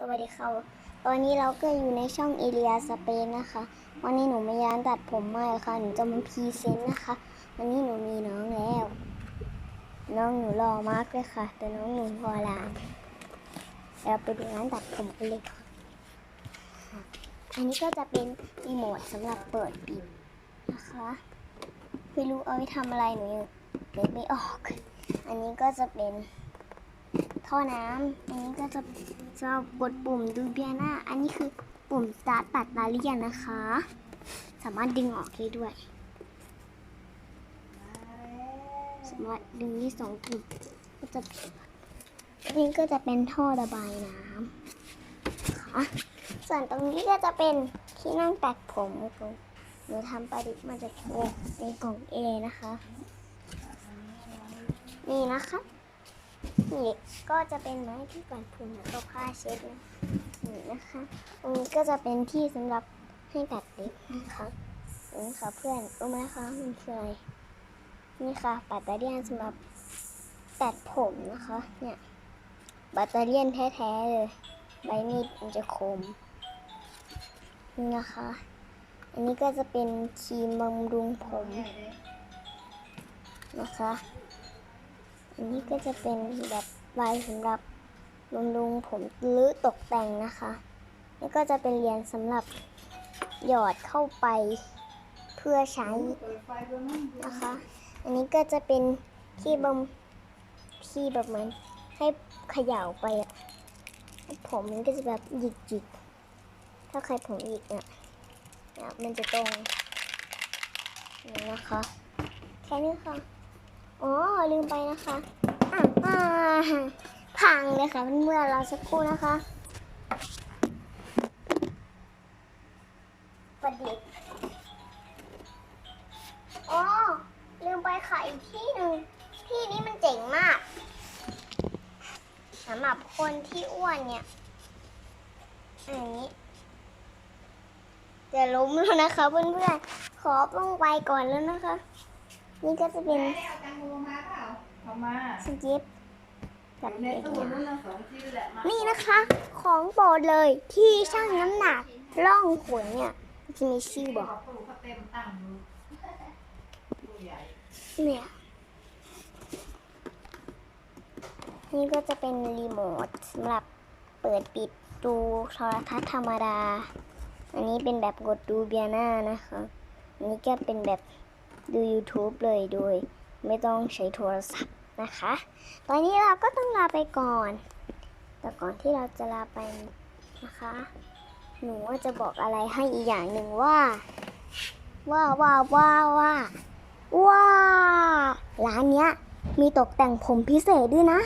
สวัสดีค่ะ ตอนนี้เราก็อยู่ในช่องเอเลียสเปนนะคะ วันนี้หนูไม่ยานตัดผมมาค่ะ หนูจะมาพรีเซนต์นะคะ วันนี้หนูมีน้องแล้ว น้องหนูหล่อมากเลยค่ะ แต่น้องหนูพอลานเราไปดูร้านตัดผมกันเลยค่ะ อันนี้ก็จะเป็นรีโมทสำหรับเปิดปิดนะคะไม่รู้เอาไว้ทำอะไรหนูยังนึกไม่ออก อันนี้ก็จะเป็น ท่อน้ำอันนี้ก็จะจะกดปุ่มดูเบียนาอันนี้คือปุ่มสตาร์ทปัดบาเลียนนะคะ สามารถดึงออกได้ด้วย สามารถดึงได้สองปุ่มก็จะอันนี้ก็จะเป็นท่อระบายน้ำค่ะส่วนตรงนี้ก็จะเป็นที่นั่งตัดผมหนูทำประดิษฐ์มาจากโอ่งเป็นกล่องเอนะคะ นี่นะคะ นี่ก็จะเป็นไม้ที่ปัดผมแล้วก็ผ้าเช็ดนะนี่นะคะตรงนี้ก็จะเป็นที่สำหรับให้ตัดเล็บนะคะนี่ค่ะเพื่อนรู้ไหมคะมันคืออะไรนี่ค่ะปัตเตอร์เลียนสำหรับตัดผมนะคะ เนี่ยบัตเตอร์เลียนแท้ๆเลย ใบมีดมันจะคมนี่นะคะ อันนี้ก็จะเป็นครีมบำรุงผมนะคะ อันนี้ก็จะเป็นแบบใบสำหรับบำรุงผมหรือตกแต่งนะคะแล้วก็จะเป็นเหรียญสำหรับหยอดเข้าไปเพื่อใช้นะคะ อันนี้ก็จะเป็นที่บำที่แบบเหมือนให้เขย่าไปอะผมมันก็จะแบบหยิกหยิกถ้าใครผมหยิกเนี่ยเนี่ยมันจะตรงนี่นะคะ แค่นี้ค่ะ อ๋อลืมไปนะคะอ่าพังเลยค่ะเมื่อเราสักครู่นะคะประดิษฐ์อ๋อลืมไปค่ะอีกที่หนึ่งที่นี้มันเจ๋งมากสำหรับคนที่อ้วนเนี่ยอันนี้จะล้มแล้วนะคะเพื่อนๆขอลงไปก่อนแล้วนะคะ นี่ก็จะเป็นเอาตังโมมาเปล่าเอามาสกิปกับในเด็กตู้เนี่ยนู้นนะสองชิ้นแหละมานี่นะคะ ของโปรดเลยที่ช่างน้ำหนักร่องขนเนี่ยจะมีชื่อบอกเขาปลูกเขาเต็มตั้งอยู่ตู้ใหญ่เนี่ยนี่ก็จะเป็นรีโมทสำหรับเปิดปิดดูโทรทัศน์ธรรมดา อันนี้เป็นแบบกดดูเบียร์หน้านะคะ อันนี้ก็เป็นแบบ ดู YouTube เลยโดย ไม่ต้องใช้โทรศัพท์นะคะ ตอนนี้เราก็ต้องลาไปก่อน แต่ก่อนที่เราจะลาไปนะคะ หนูจะบอกอะไรให้อีกอย่างหนึ่งว่า ว่าว่าว่าว่าว่าร้านเนี้ยมีตกแต่งผมพิเศษด้วยนะ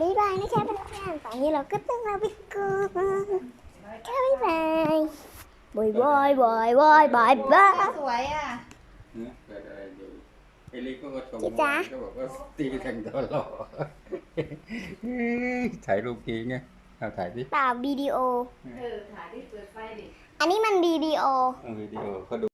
บ๊ายบายนะคะเพื่อนๆตอนนี้เราก็ต้องลาไปก่อนบ๊ายบาย บายบายบายบายบายบายสวยอะนะเกิดอะไรดูเอลิก็ก็ชมจิ๊บจ๊ะก็บอกว่าตีแต่งตัวหล่อถ่ายรูปทีไงเอาถ่ายดิเปล่าวิดีโอ เออถ่ายที่เปิดไฟดิ อันนี้มันวิดีโอ เอาวิดีโอเขาดู